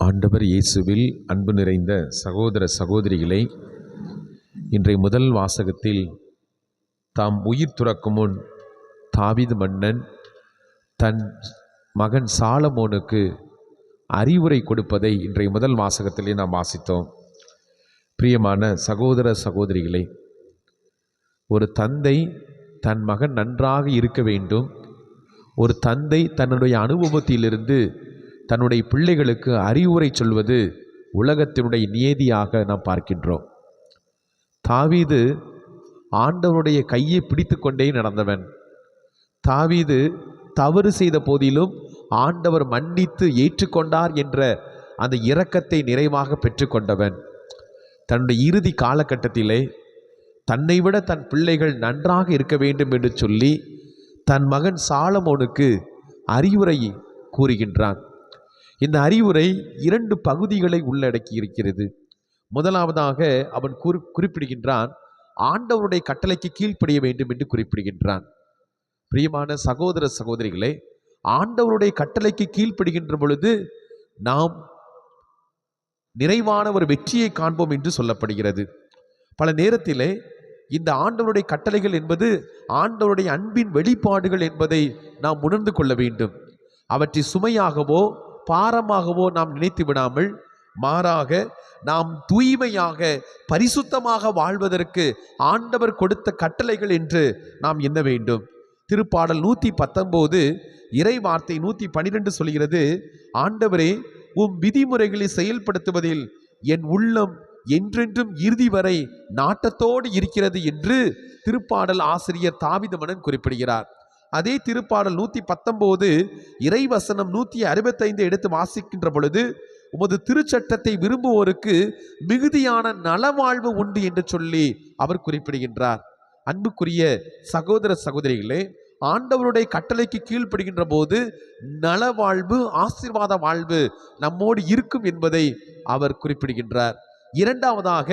ஆண்டவர் இயேசுவில் அன்பு நிறைந்த சகோதர சகோதரிகளை இன்றைய முதல் வாசகத்தில் தாம் உயிர் துறக்கும் முன் தாவித மன்னன் தன் மகன் சாலமோனுக்கு அறிவுரை கொடுப்பதை இன்றைய முதல் வாசகத்திலே நாம் வாசித்தோம். பிரியமான சகோதர சகோதரிகளே ஒரு தந்தை தன் மகன் நன்றாக இருக்க வேண்டும். ஒரு தந்தை தன்னுடைய அனுபவத்திலிருந்து தன்னுடைய பிள்ளைகளுக்கு அறிவுரை சொல்வது உலகத்தினுடைய நியதியாக நாம் பார்க்கின்றோம். தாவீது ஆண்டவருடைய கையை பிடித்து கொண்டே நடந்தவன். தாவீது தவறு செய்த போதிலும் ஆண்டவர் மன்னித்து ஏற்றுக்கொண்டார் என்ற அந்த இரக்கத்தை நிறைவாக பெற்றுக்கொண்டவன் தன்னுடைய இறுதி காலகட்டத்திலே தன்னை விட தன் பிள்ளைகள் நன்றாக இருக்க வேண்டும் என்று சொல்லி தன் மகன் சாலமோனுக்கு அறிவுரை கூறுகின்றான். இந்த அறிவுரை இரண்டு பகுதிகளை உள்ளடக்கி இருக்கிறது முதலாவதாக அவன் குறி குறிப்பிடுகின்றான் ஆண்டவருடைய கட்டளைக்கு கீழ்ப்படிய வேண்டும் என்று குறிப்பிடுகின்றான். பிரியமான சகோதர சகோதரிகளே ஆண்டவருடைய கட்டளைக்கு கீழ்ப்படுகின்ற பொழுது நாம் நிறைவான ஒரு வெற்றியை காண்போம் என்று சொல்லப்படுகிறது. பல நேரத்திலே இந்த ஆண்டவருடைய கட்டளைகள் என்பது ஆண்டவருடைய அன்பின் வெளிப்பாடுகள் என்பதை நாம் உணர்ந்து கொள்ள வேண்டும். அவற்றை சுமையாகவோ பாரமாகவோ நாம் நினைத்து விடாமல் மாறாக நாம் தூய்மையாக பரிசுத்தமாக வாழ்வதற்கு ஆண்டவர் கொடுத்த கட்டளைகள் என்று நாம் எண்ண வேண்டும். திருப்பாடல் நூற்றி பத்தொம்போது இறை வார்த்தை நூற்றி பனிரெண்டு சொல்கிறது ஆண்டவரே உம் விதிமுறைகளை செயல்படுத்துவதில் என் உள்ளம் என்றென்றும் இறுதி வரை நாட்டத்தோடு இருக்கிறது என்று திருப்பாடல் ஆசிரியர் தாவிதமனன் குறிப்பிடுகிறார். அதே திருப்பாடல் நூற்றி பத்தொம்போது இறைவசனம் நூற்றி அறுபத்தைந்து எடுத்து வாசிக்கின்ற பொழுது உமது திருச்சட்டத்தை விரும்புவோருக்கு மிகுதியான நலவாழ்வு உண்டு என்று சொல்லி அவர் குறிப்பிடுகின்றார். அன்புக்குரிய சகோதர சகோதரிகளே ஆண்டவருடைய கட்டளைக்கு கீழ்ப்படுகின்ற போது நலவாழ்வு ஆசீர்வாத வாழ்வு நம்மோடு இருக்கும் என்பதை அவர் குறிப்பிடுகின்றார். இரண்டாவதாக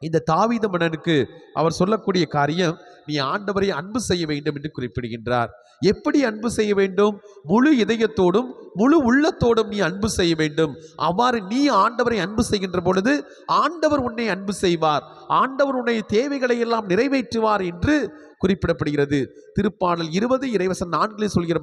இந்த தாவீத மன்னனுக்கு அவர் சொல்லக்கூடிய காரியம் நீ ஆண்டவரை அன்பு செய்ய வேண்டும் என்று குறிப்பிடுகின்றார். எப்படி அன்பு செய்ய வேண்டும்? முழு இதயத்தோடும் முழு உள்ளத்தோடும் நீ அன்பு செய்ய வேண்டும். அவ்வாறு நீ ஆண்டவரை அன்பு செய்கின்ற பொழுது ஆண்டவர் உன்னை அன்பு செய்வார். ஆண்டவர் உன்னை தேவைகளை எல்லாம் நிறைவேற்றுவார் என்று குறிப்பிடப்படுகிறது. திருப்பாடல் இருபது இறைவசன் நான்கிலே சொல்கிற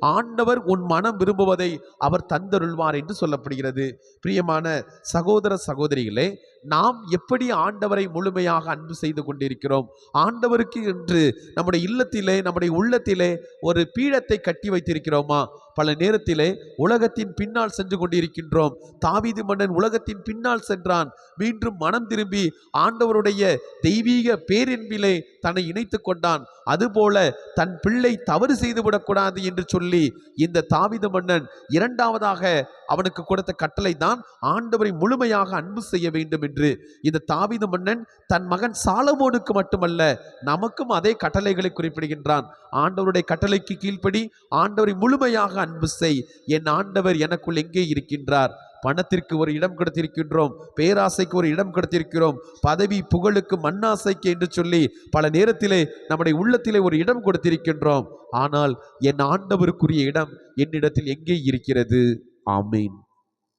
ஆண்டவர் உன் மனம் விரும்புவதை அவர் தந்தருள்வார் என்று சொல்லப்படுகிறது. பிரியமான சகோதர சகோதரிகளே நாம் எப்படி ஆண்டவரை முழுமையாக அன்பு செய்து கொண்டிருக்கிறோம்? ஆண்டவருக்கு என்று நம்முடைய இல்லத்திலே நம்முடைய உள்ளத்திலே ஒரு பீடத்தை கட்டி வைத்திருக்கிறோமா? பல நேரத்திலே உலகத்தின் பின்னால் சென்று கொண்டிருக்கின்றோம். தாவீது மன்னன் உலகத்தின் பின்னால் சென்றான். மீண்டும் மனம் திரும்பி ஆண்டவருடைய தெய்வீக பேரின்பிலே தன்னை இணைத்து கொண்டான் அதுபோல தன் பிள்ளை தவறு செய்துவிடக்கூடாது என்று சொல்லி இந்த தாவித மன்னன் இரண்டாவதாக அவனுக்கு கொடுத்த கட்டளை தான் ஆண்டவரை முழுமையாக அன்பு செய்ய வேண்டும் என்று. இந்த தாவித மன்னன் தன் மகன் சாலமோனுக்கு மட்டுமல்ல நமக்கும் அதே கட்டளைகளை குறிப்பிடுகின்றான். ஆண்டவருடைய கட்டளைக்கு கீழ்ப்படி ஆண்டவரை முழுமையாக அன்பு செய். என் ஆண்டவர் எனக்குள் எங்கே இருக்கின்றார்? பணத்திற்கு ஒரு இடம் கொடுத்திருக்கின்றோம் பேராசைக்கு ஒரு இடம் கொடுத்திருக்கிறோம் பதவி புகழுக்கு மண்ணாசைக்கு என்று சொல்லி பல நேரத்திலே நம்முடைய உள்ளத்திலே ஒரு இடம் கொடுத்திருக்கின்றோம். ஆனால் என் ஆண்டவருக்குரிய இடம் என்னிடத்தில் எங்கே இருக்கிறது? ஆமீன்.